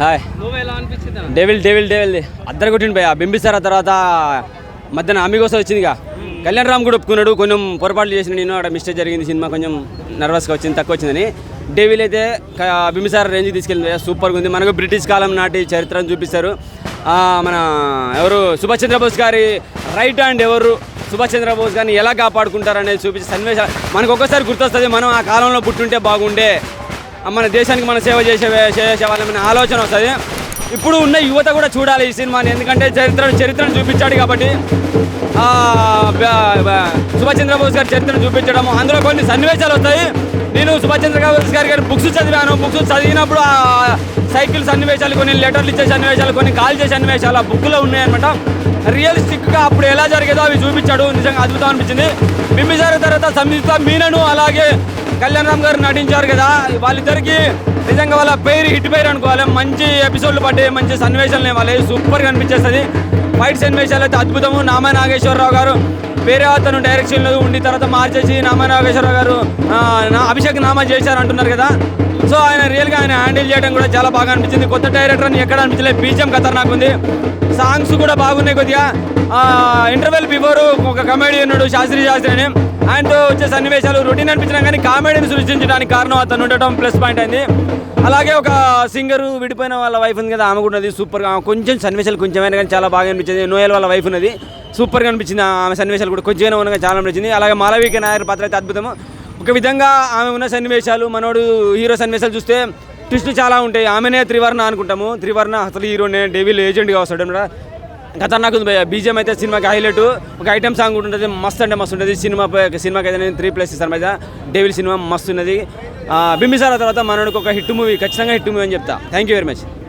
Hi devil devil devil అద్దరు కొట్టిండు భయ బింబిసార తర్వాత మధ్యాహ్నం అమ్మి కోసం వచ్చిందిగా. కళ్యాణ్ రామ్ కూడా ఒప్పుకున్నాడు. కొంచెం పొరపాట్లు చేసిన నేను అక్కడ మిస్టేక్ జరిగింది. సినిమా కొంచెం నర్వస్గా వచ్చింది తక్కువ వచ్చిందని. డెవిల్ అయితే బింబిసార్ రేంజ్కి తీసుకెళ్ళింది సూపర్గా ఉంది. మనకు బ్రిటిష్ కాలం నాటి చరిత్రను చూపిస్తారు. మన ఎవరు? సుభాష్ చంద్రబోస్ గారి రైట్ హ్యాండ్ ఎవరు? సుభాష్ చంద్రబోస్ గారిని ఎలా కాపాడుకుంటారు అనేది చూపించే సన్నివేశాలు మనకు ఒక్కసారి గుర్తొస్తుంది. మనం ఆ కాలంలో పుట్టుంటే బాగుండే మన దేశానికి మనం సేవ చేసే చేసేవాళ్ళమనే ఆలోచన వస్తుంది. ఇప్పుడు ఉన్న యువత కూడా చూడాలి ఈ సినిమాని. ఎందుకంటే చరిత్ర చరిత్రను చూపించాడు కాబట్టి సుభాష్ చంద్రబోస్ గారి చరిత్రను చూపించడం అందులో కొన్ని సన్నివేశాలు వస్తాయి. నేను సుభాష్ చంద్రబోస్ గారి గారి బుక్స్ చదివాను. బుక్స్ చదివినప్పుడు ఆ సైకిల్ సన్నివేశాలు కొన్ని లెటర్లు ఇచ్చే సన్నివేశాలు కొన్ని కాల్ చేసే సన్నివేశాలు ఆ బుక్లో ఉన్నాయన్నమాట. రియలిస్టిక్గా అప్పుడు ఎలా జరిగేదో అవి చూపించాడు. నిజంగా అద్భుతం అనిపించింది. బింబిసార తర్వాత సంయుక్త మీనను అలాగే కళ్యాణ్ రామ్ గారు నటించారు కదా. వాళ్ళిద్దరికి నిజంగా వాళ్ళ పేరు హిట్ పేరు అనుకోవాలి. మంచి ఎపిసోడ్లు పడ్డాయి మంచి సన్నివేశాలు ఇవ్వాలి సూపర్గా అనిపించేస్తుంది. ఫైట్ సన్నివేశాలు అయితే అద్భుతము. నామా నాగేశ్వరరావు గారు వేరే అతను డైరెక్షన్లో ఉండి తర్వాత మార్చేసి నామా నాగేశ్వరరావు గారు నా- అభిషేక్ నామా చేశారు అంటున్నారు కదా. సో ఆయన రియల్గా ఆయన హ్యాండిల్ చేయడం కూడా చాలా బాగా అనిపించింది. కొత్త డైరెక్టర్ అని ఎక్కడ అనిపించలేదు. బీజిఎం ఖతర్నాక్ ఉంది. సాంగ్స్ కూడా బాగున్నాయి కొద్దిగా. ఇంటర్వెల్ బిఫోర్ ఒక కమెడీ ఉన్నాడు శాస్త్రి శాస్త్రి అని. ఆయనతో వచ్చే సన్నివేశాలు రొటీన్ అనిపించినా కానీ కామెడీని సృష్టించడానికి కారణం అతను ఉండటం ప్లస్ పాయింట్ అయింది. అలాగే ఒక సింగర్ విడిపోయిన వాళ్ళ వైఫ్ ఉంది కదా ఆమె కూడా ఉన్నది. సూపర్గా కొంచెం సన్నివేశాలు కొంచెమైనా కానీ చాలా బాగా అనిపించింది. నోయల్ వాళ్ళ వైఫ్ ఉన్నది. సూపర్గా అనిపించింది ఆమె సన్నివేశాలు కూడా కొంచెమైనా ఉన్నగా చాలా అనిపించింది. అలాగే మాలవిక నాయర్ పాత్ర అయితే అద్భుతము. ఒక విధంగా ఆమె ఉన్న సన్నివేశాలు మనోడు హీరో సన్నివేశాలు చూస్తే ట్విస్టులు చాలా ఉంటాయి. ఆమెనే త్రివర్ణ అనుకుంటాము. త్రివర్ణ అసలు హీరోనే డెవిల్ ఏజెంట్గా వస్తాడు ఖతర్నాక్ ఉంది భయ్య బీజిఎం అయితే సినిమాకి హైలైట్. ఒక ఐటమ్ సాంగ్ కూడా ఉంటుంది మస్తు అంటే మస్తు ఉంటుంది. సినిమా సినిమాకి అయితే నేను త్రీ ప్లేస్ ఇస్తాను భయ్య. డేవిల్ సినిమా మస్తు ఉన్నది. ఆ, బింబిసార తర్వాత మనోడికి ఒక హిట్ మూవీ ఖచ్చితంగా హిట్ మూవీ అని చెప్తా. Thank you very much